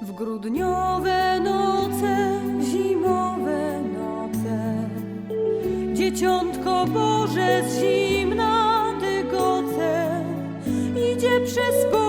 W grudniowe noce, zimowe noce, dzieciątko Boże z zimna dygoce idzie przez.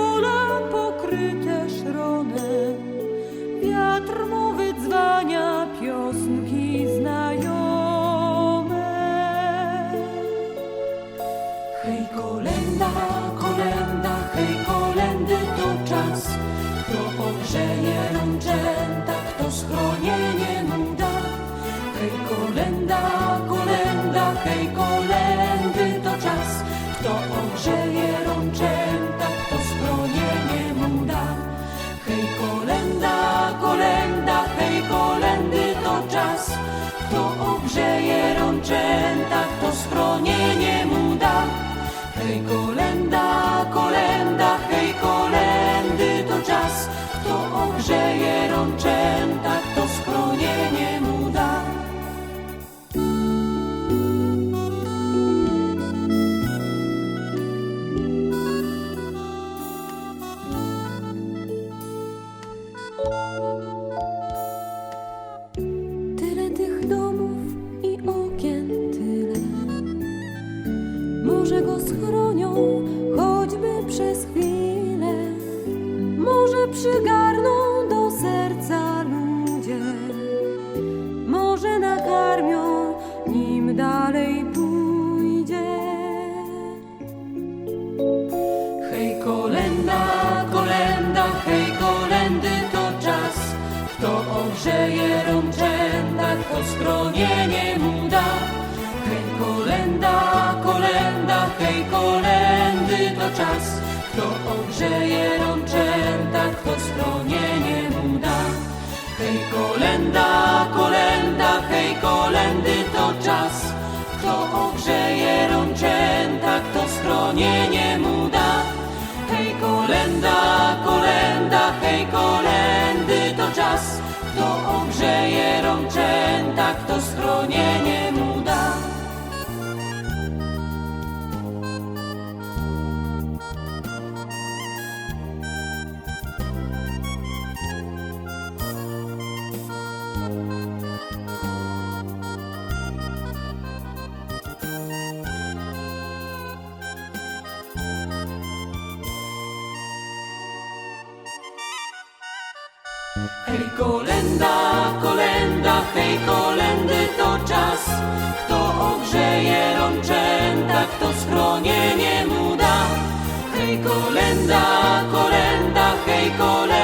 Kolenda, kolenda, hej kolendy, to czas, kto ogrzeje rączek. czas. Kto ogrzeje rączęta, kto schronienie mu da. Hej kolenda, kolenda, hej kolendy to czas. Kto ogrzeje rączęta, kto schronienie Hej kolenda, kolenda, hej kolendy to czas. Kto ogrzeje rączęta, kto schronienie mu da. Hej kolenda, kolenda, hej kolenda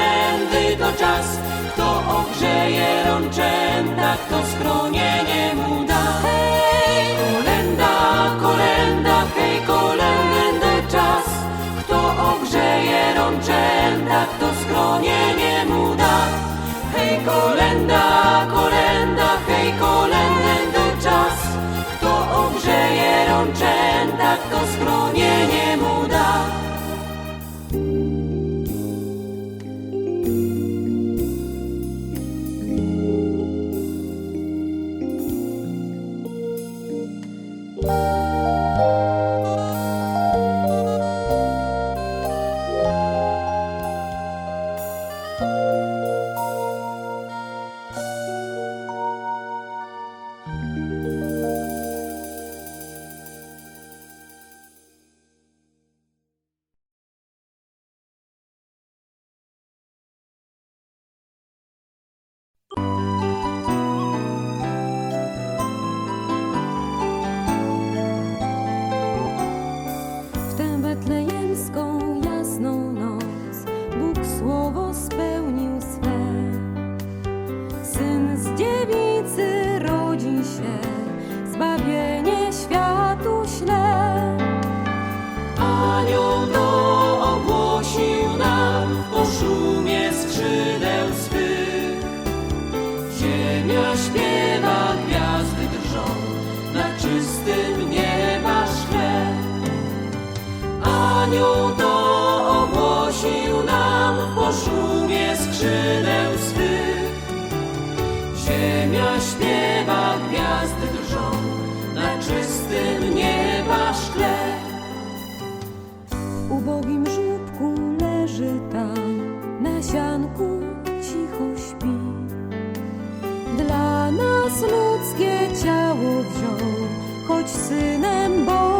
nas ludzkie ciało wziął, choć synem Boga.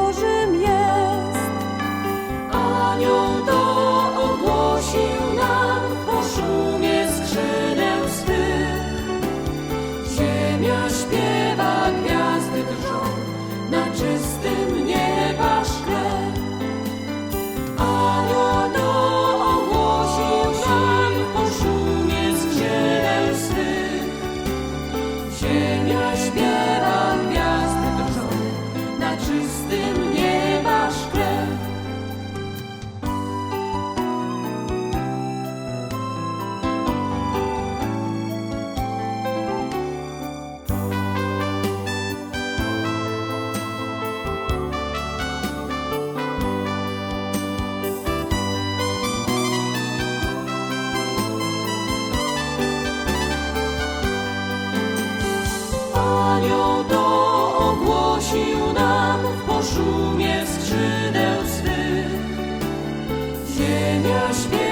już be.